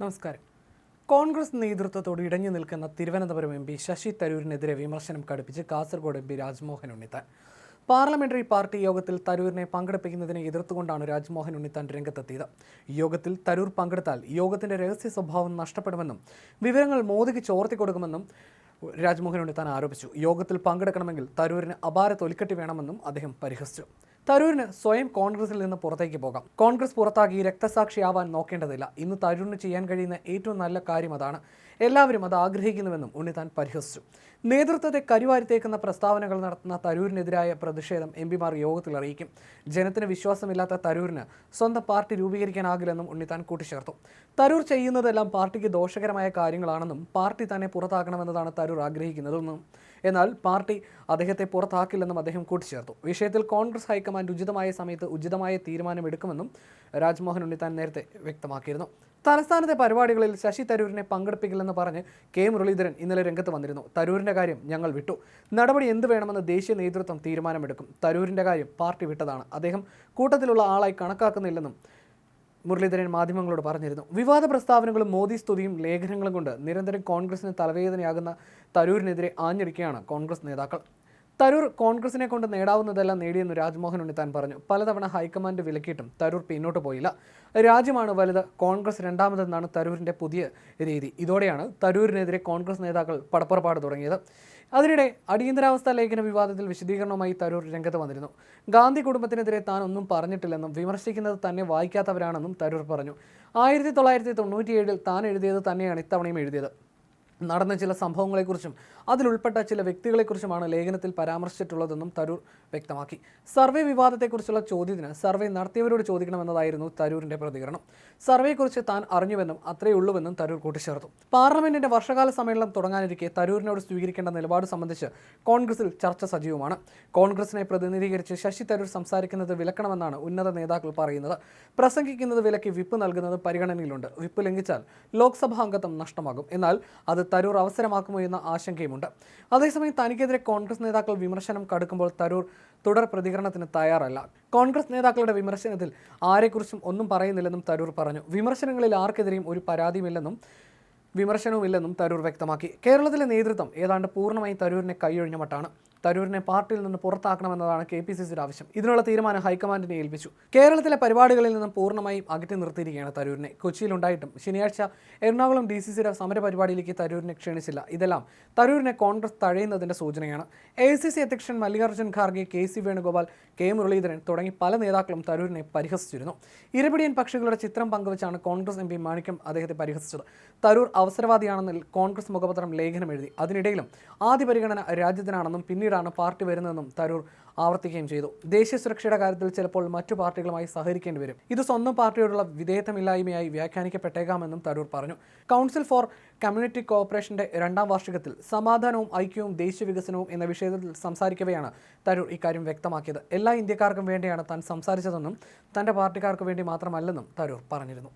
നമസ്കാരം. കോൺഗ്രസ് നേതൃത്വത്തോട് ഇടഞ്ഞു നിൽക്കുന്ന തിരുവനന്തപുരം എം പി ശശി തരൂരിനെതിരെ വിമർശനം കടുപ്പിച്ച് Kasaragod M P Rajmohan Unnithan. Parliamentary party യോഗത്തിൽ തരൂരിനെ പങ്കെടുപ്പിക്കുന്നതിനെ എതിർത്തുകൊണ്ടാണ് രാജ്മോഹൻ ഉണ്ണിത്താൻ രംഗത്തെത്തിയത്. യോഗത്തിൽ തരൂർ പങ്കെടുത്താൽ യോഗത്തിന്റെ രഹസ്യ സ്വഭാവം നഷ്ടപ്പെടുമെന്നും വിവരങ്ങൾ മോദിക്ക് ചോർത്തി കൊടുക്കുമെന്നും രാജ്മോഹൻ ഉണ്ണിത്താൻ ആരോപിച്ചു. യോഗത്തിൽ പങ്കെടുക്കണമെങ്കിൽ തരൂരിന് അപാര തൊലിക്കെട്ടി വേണമെന്നും അദ്ദേഹം പരിഹസിച്ചു. തരൂരിന് സ്വയം കോൺഗ്രസിൽ നിന്ന് പുറത്തേക്ക് പോകാം. കോൺഗ്രസ് പുറത്താക്കി രക്തസാക്ഷിയാവാൻ നോക്കേണ്ടതില്ല. ഇന്ന് തരൂരിന് ചെയ്യാൻ കഴിയുന്ന ഏറ്റവും നല്ല കാര്യം അതാണ്. എല്ലാവരും അത് ആഗ്രഹിക്കുന്നുവെന്നും ഉണ്ണിത്താൻ പരിഹസിച്ചു. നേതൃത്വത്തെ കരിവാരിത്തേക്കുന്ന പ്രസ്താവനകൾ നടത്തുന്ന തരൂരിനെതിരായ പ്രതിഷേധം എം പിമാർ യോഗത്തിൽ അറിയിക്കും. ജനത്തിന് വിശ്വാസമില്ലാത്ത തരൂരിന് സ്വന്തം പാർട്ടി രൂപീകരിക്കാനാകില്ലെന്നും ഉണ്ണിത്താൻ കൂട്ടിച്ചേർത്തു. തരൂർ ചെയ്യുന്നതെല്ലാം പാർട്ടിക്ക് ദോഷകരമായ കാര്യങ്ങളാണെന്നും പാർട്ടി തന്നെ പുറത്താക്കണമെന്നതാണ് തരൂർ ആഗ്രഹിക്കുന്നതെന്നും എന്നാൽ പാർട്ടി അദ്ദേഹത്തെ പുറത്താക്കില്ലെന്നും അദ്ദേഹം കൂട്ടിച്ചേർത്തു. വിഷയത്തിൽ കോൺഗ്രസ് ഹൈക്കമാൻഡ് ഉചിതമായ സമയത്ത് ഉചിതമായ തീരുമാനമെടുക്കുമെന്നും രാജ്മോഹൻ ഉണ്ണിത്താൻ നേരത്തെ വ്യക്തമാക്കിയിരുന്നു. തലസ്ഥാനത്തെ പരിപാടികളിൽ ശശി തരൂരിനെ പങ്കെടുപ്പിക്കില്ലെന്ന് പറഞ്ഞ് കെ മുരളീധരൻ ഇന്നലെ രംഗത്ത് വന്നിരുന്നു. തരൂരിന്റെ കാര്യം ഞങ്ങൾ വിട്ടു. നടപടി എന്ത് വേണമെന്ന് ദേശീയ നേതൃത്വം തീരുമാനമെടുക്കും. തരൂരിന്റെ കാര്യം പാർട്ടി വിട്ടതാണ്. അദ്ദേഹം കൂട്ടത്തിലുള്ള ആളായി കണക്കാക്കുന്നില്ലെന്നും മുരളീധരൻ മാധ്യമങ്ങളോട് പറഞ്ഞിരുന്നു. വിവാദ പ്രസ്താവനകളും മോദി സ്തുതിയും ലേഖനങ്ങളും കൊണ്ട് നിരന്തരം കോൺഗ്രസിന് തലവേദനയാകുന്ന തരൂരിനെതിരെ ആഞ്ഞടിക്കുകയാണ് കോൺഗ്രസ് നേതാക്കൾ. തരൂർ കോൺഗ്രസിനെ കൊണ്ട് നേടാവുന്നതെല്ലാം നേടിയെന്ന് രാജ്മോഹൻ ഉണ്ണിത്താൻ പറഞ്ഞു. പലതവണ ഹൈക്കമാൻഡ് വിലക്കിയിട്ടും തരൂർ പിന്നോട്ട് പോയില്ല. രാജ്യമാണ് വലുത് കോൺഗ്രസ് രണ്ടാമതെന്നാണ് തരൂരിന്റെ പുതിയ രീതി. ഇതോടെയാണ് തരൂരിനെതിരെ കോൺഗ്രസ് നേതാക്കൾ പടപ്പുറപ്പാട് തുടങ്ങിയത്. അതിനിടെ അടിയന്തരാവസ്ഥ ലേഖന വിവാദത്തിൽ വിശദീകരണവുമായി തരൂർ രംഗത്ത് വന്നിരുന്നു. ഗാന്ധി കുടുംബത്തിനെതിരെ താൻ ഒന്നും പറഞ്ഞിട്ടില്ലെന്നും വിമർശിക്കുന്നത് തന്നെ വായിക്കാത്തവരാണെന്നും തരൂർ പറഞ്ഞു. ആയിരത്തി തൊള്ളായിരത്തി തൊണ്ണൂറ്റിയേഴിൽ താൻ എഴുതിയത് തന്നെയാണ് ഇത്തവണയും എഴുതിയത്. നടന്ന ചില സംഭവങ്ങളെക്കുറിച്ചും അതിലുൾപ്പെട്ട ചില വ്യക്തികളെക്കുറിച്ചുമാണ് ലേഖനത്തിൽ പരാമർശിച്ചിട്ടുള്ളതെന്നും തരൂർ വ്യക്തമാക്കി. സർവേ വിവാദത്തെക്കുറിച്ചുള്ള ചോദ്യത്തിന് സർവേ നടത്തിയവരോട് ചോദിക്കണമെന്നതായിരുന്നു തരൂരിന്റെ പ്രതികരണം. സർവേയെക്കുറിച്ച് താൻ അറിഞ്ഞുവെന്നും അത്രയേ ഉള്ളൂവെന്നും തരൂർ കൂട്ടിച്ചേർത്തു. പാർലമെന്റിന്റെ വർഷകാല സമ്മേളനം തുടങ്ങാനിരിക്കെ തരൂരിനോട് സ്വീകരിക്കേണ്ട നിലപാട് സംബന്ധിച്ച് കോൺഗ്രസിൽ ചർച്ച സജീവമാണ്. കോൺഗ്രസിനെ പ്രതിനിധീകരിച്ച് ശശി തരൂർ സംസാരിക്കുന്നത് വിലക്കണമെന്നാണ് ഉന്നത നേതാക്കൾ പറയുന്നത്. പ്രസംഗിക്കുന്നത് വിലക്ക് വിപ്പ് നൽകുന്നത് പരിഗണനയിലുണ്ട്. വിപ്പ് ലംഘിച്ചാൽ ലോക്സഭാ അംഗത്വം നഷ്ടമാകും. എന്നാൽ അത് തരൂർ അവസരമാക്കുമോ എന്ന ആശങ്കയുമുണ്ട്. അതേസമയം തനിക്കെതിരെ കോൺഗ്രസ് നേതാക്കൾ വിമർശനം കടുക്കുമ്പോൾ തരൂർ തുടർ പ്രതികരണത്തിന് തയ്യാറല്ല. കോൺഗ്രസ് നേതാക്കളുടെ വിമർശനത്തിൽ ആരെക്കുറിച്ചും ഒന്നും പറയുന്നില്ലെന്നും തരൂർ പറഞ്ഞു. വിമർശനങ്ങളിൽ ആർക്കെതിരെയും ഒരു പരാതിയുമില്ലെന്നും വിമർശനവുമില്ലെന്നും തരൂർ വ്യക്തമാക്കി. കേരളത്തിലെ നേതൃത്വം ഏതാണ്ട് പൂർണമായും തരൂരിനെ കൈയൊഴിഞ്ഞ മട്ടാണ്. തരൂരിനെ പാർട്ടിയിൽ നിന്ന് പുറത്താക്കണമെന്നതാണ് കെ പി സി സിയുടെ ആവശ്യം. ഇതിനുള്ള തീരുമാനം ഹൈക്കമാൻഡിനെ ഏൽപ്പിച്ചു. കേരളത്തിലെ പരിപാടികളിൽ നിന്നും പൂർണമായും അകറ്റി നിർത്തിയിരിക്കുകയാണ് തരൂരിനെ. കൊച്ചിയിലുണ്ടായിട്ടും ശനിയാഴ്ച എറണാകുളം ഡി സി സിയുടെ സമര പരിപാടിയിലേക്ക് തരൂരിനെ ക്ഷണിച്ചില്ല. ഇതെല്ലാം തരൂരിനെ കോൺഗ്രസ് തഴയുന്നതിന്റെ സൂചനയാണ്. എ സി സി അധ്യക്ഷൻ Mallikarjun Kharge K C Venugopal K Muraleedharan തുടങ്ങി പല നേതാക്കളും തരൂരിനെ പരിഹസിച്ചിരുന്നു. ഇരപിടിയൻ പക്ഷികളുടെ ചിത്രം പങ്കുവച്ചാണ് കോൺഗ്രസ് എം പി മാണിക്കം അദ്ദേഹത്തെ പരിഹസിച്ചത്. തരൂർ അവസരവാദിയാണെന്നിൽ കോൺഗ്രസ് മുഖപത്രം ലേഖനം എഴുതി. അതിനിടയിലും ആദ്യ പരിഗണന രാജ്യത്തിനാണെന്നും പിന്നീടാണ് പാർട്ടി വരുന്നതെന്നും തരൂർ ആവർത്തിക്കുകയും ചെയ്തു. ദേശീയ സുരക്ഷയുടെ കാര്യത്തിൽ ചിലപ്പോൾ മറ്റു പാർട്ടികളുമായി സഹകരിക്കേണ്ടി വരും. ഇത് സ്വന്തം പാർട്ടിയോടുള്ള വിധേയത്വമില്ലായ്മയായി വ്യാഖ്യാനിക്കപ്പെട്ടേക്കാമെന്നും തരൂർ പറഞ്ഞു. കൗൺസിൽ ഫോർ കമ്മ്യൂണിറ്റി കോഓപ്പറേഷന്റെ രണ്ടാം വാർഷികത്തിൽ സമാധാനവും ഐക്യവും ദേശീയ വികസനവും എന്ന വിഷയത്തിൽ സംസാരിക്കവെയാണ് തരൂർ ഇക്കാര്യം വ്യക്തമാക്കിയത്. എല്ലാ ഇന്ത്യക്കാർക്കും വേണ്ടിയാണ് താൻ സംസാരിച്ചതെന്നും തന്റെ പാർട്ടിക്കാർക്ക് വേണ്ടി മാത്രമല്ലെന്നും തരൂർ പറഞ്ഞിരുന്നു.